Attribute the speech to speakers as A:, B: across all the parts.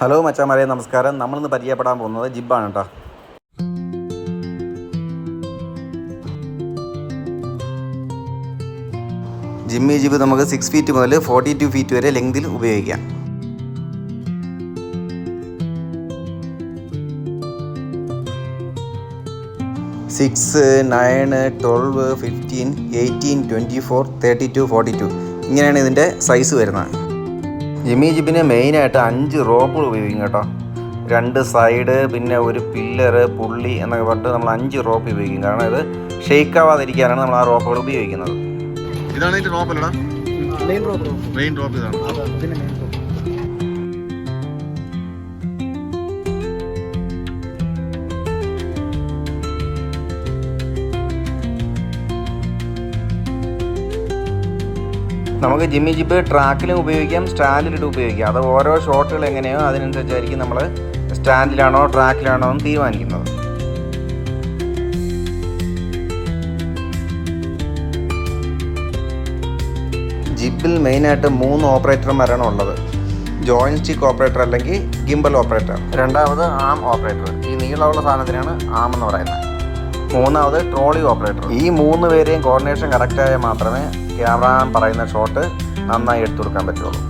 A: Hello മച്ചാമാരെ നമസ്കാരം. നമ്മളിന്ന് പരിചയപ്പെടാൻ പോകുന്നത് ജിബാണ് കേട്ടോ ജിമ്മി ജിബ് നമുക്ക് സിക്സ് ഫീറ്റ് മുതൽ ഫോർട്ടി ടു ഫീറ്റ് വരെ ലെങ്തിൽ ഉപയോഗിക്കാം. Six nine twelve fifteen eighteen twenty four thirty two forty two ഇങ്ങനെയാണ് ഇതിന്റെ സൈസ് വരുന്നത്. ജിമ്മി ജിബിന് മെയിനായിട്ട് അഞ്ച് റോപ്പുകൾ ഉപയോഗിക്കും കേട്ടോ. രണ്ട് സൈഡ് പിന്നെ ഒരു പില്ലറ് പുള്ളി എന്നൊക്കെ പറഞ്ഞിട്ട് നമ്മൾ അഞ്ച് റോപ്പ് ഉപയോഗിക്കും. കാരണം ഇത് ഷെയ്ക്ക് ആവാതിരിക്കാനാണ് നമ്മൾ ആ റോപ്പുകൾ ഉപയോഗിക്കുന്നത്.
B: ഇതാണ് റോപ്പ് അല്ലടാ.
C: മെയിൻ റോപ്പ്
B: മെയിൻ റോപ്പ് ഇതാണ്.
C: പിന്നെ മെയിൻ റോഡ്
A: നമുക്ക് ജിമ്മി ജിബ് ട്രാക്കിലും ഉപയോഗിക്കാം സ്റ്റാൻഡിലിട്ട് ഉപയോഗിക്കാം. അത് ഓരോ ഷോട്ടുകൾ എങ്ങനെയോ അതിനനുസരിച്ചായിരിക്കും നമ്മൾ സ്റ്റാൻഡിലാണോ ട്രാക്കിലാണോ എന്ന് തീരുമാനിക്കുന്നത്. ജിബിൽ മെയിനായിട്ട് മൂന്ന് ഓപ്പറേറ്റർമാരാണ് ഉള്ളത്. ജോയിൻ സ്റ്റിക്ക് ഓപ്പറേറ്റർ അല്ലെങ്കിൽ ഗിംബൽ ഓപ്പറേറ്റർ. രണ്ടാമത് ആം ഓപ്പറേറ്റർ. ഈ നീളമുള്ള സാധനത്തിനാണ് ആം എന്ന് പറയുന്നത്. മൂന്നാമത് ട്രോളി ഓപ്പറേറ്റർ. ഈ മൂന്ന് പേരെയും കോർഡിനേഷൻ കറക്റ്റായാൽ മാത്രമേ ക്യാമറമാൻ പറയുന്ന ഷോട്ട് നന്നായി എടുത്തു കൊടുക്കാൻ പറ്റുള്ളൂ.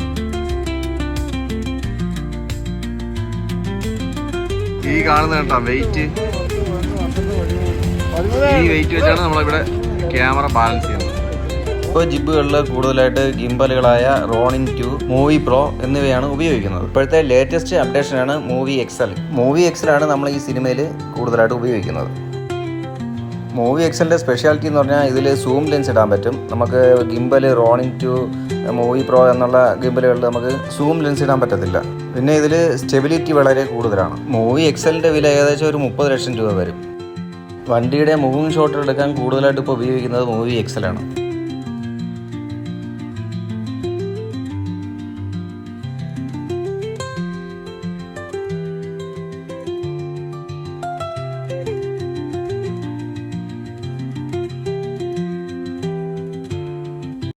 B: ഈ കാണുന്ന കേട്ടോ വെയിറ്റ് ഈ വെയിറ്റ് വെച്ചാണ് നമ്മളിവിടെ ക്യാമറ ബാലൻസ് ചെയ്യുന്നത്.
A: ഇപ്പോൾ ജിബുകളിൽ കൂടുതലായിട്ട് ഗിംബലുകളായ റോണിൻ ടു മൂവി പ്രോ എന്നിവയാണ് ഉപയോഗിക്കുന്നത്. ഇപ്പോഴത്തെ ലേറ്റസ്റ്റ് അപ്ഡേഷനാണ് മൂവി എക്സൽ. മൂവി എക്സലാണ് നമ്മൾ ഈ സിനിമയിൽ കൂടുതലായിട്ട് ഉപയോഗിക്കുന്നത്. മൂവി എക്സലിന്റെ സ്പെഷ്യാലിറ്റി എന്ന് പറഞ്ഞാൽ ഇതിൽ സൂം ലെൻസ് ഇടാൻ പറ്റും. നമുക്ക് gimbal Ronin two Movi Pro എന്നുള്ള ഗിംബലുകളിൽ നമുക്ക് സൂം ലെൻസ് ഇടാൻ പറ്റത്തില്ല. പിന്നെ ഇതിൽ സ്റ്റെബിലിറ്റി വളരെ കൂടുതലാണ്. മൂവി എക്സലിന്റെ വില ഏകദേശം ഒരു മുപ്പത് ലക്ഷം രൂപ വരും. വണ്ടിയുടെ മൂവിങ് ഷോട്ട് എടുക്കാൻ കൂടുതലായിട്ട് ഇപ്പോൾ ഉപയോഗിക്കുന്നത് മൂവി എക്സലാണ്